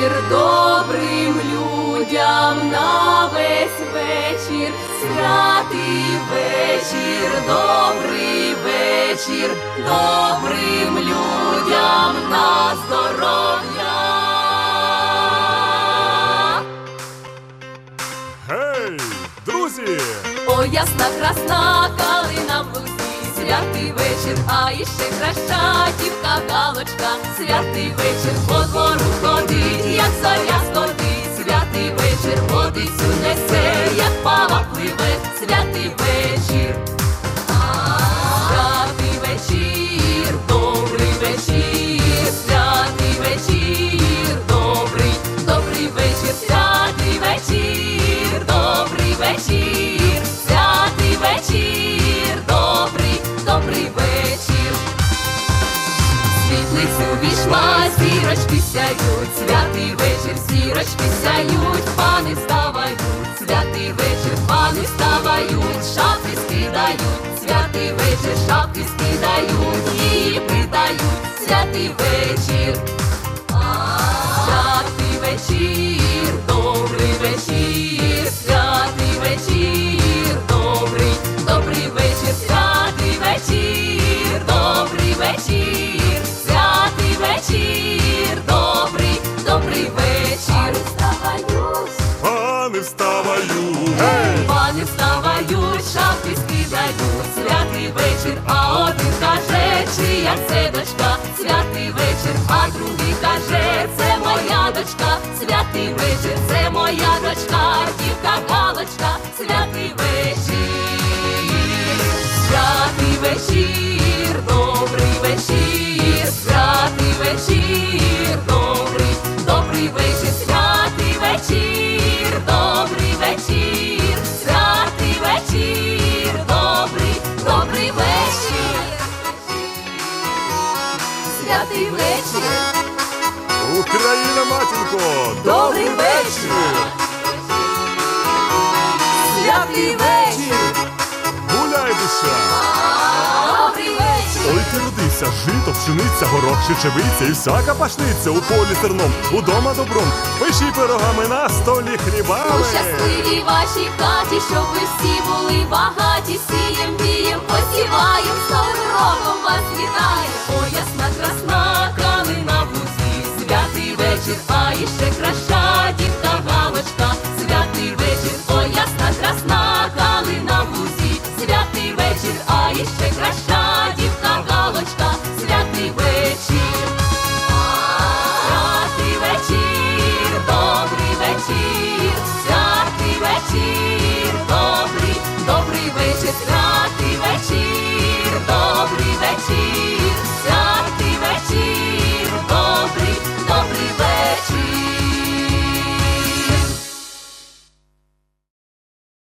вечір добрим людям на весь вечір, святий вечір, добрий вечір, добрим людям на здоров'я. Гей, друзі! О, ясна красна калина в лузі, святий вечір, а іще краща дівка галочка, святий вечір по двору ходить. Вечір. Святий вечір, добрий вечір, святий вечір, добрий, добрий вечір, святий вечір, добрий вечір, святий вечір, добрий, добрий вечір. Світлицю війшла, зірочки сяють, святий вечір, зірочки сяють, пани вставають, святий вечір, пани вставають, скидають, святий вечір, шапки скидають, чия це дочка, святий вечір, а другий каже, це моя дочка, святий вечір, це моя дочка, дівка святий вечір. Україна, матінко! Добрий вечір! Святий вечір! Гуляй душа! Добрий вечір! Ой ти родися, жито, пшениця, горох, чечевиця і всяка пашниця у полі терном, удома добром, пиші пирогами на столі У хлібами. щасливій вашій хаті, щоб ви всі були багаті, сієм, вієм, посіваєм, з новим роком вас вітаєм. О,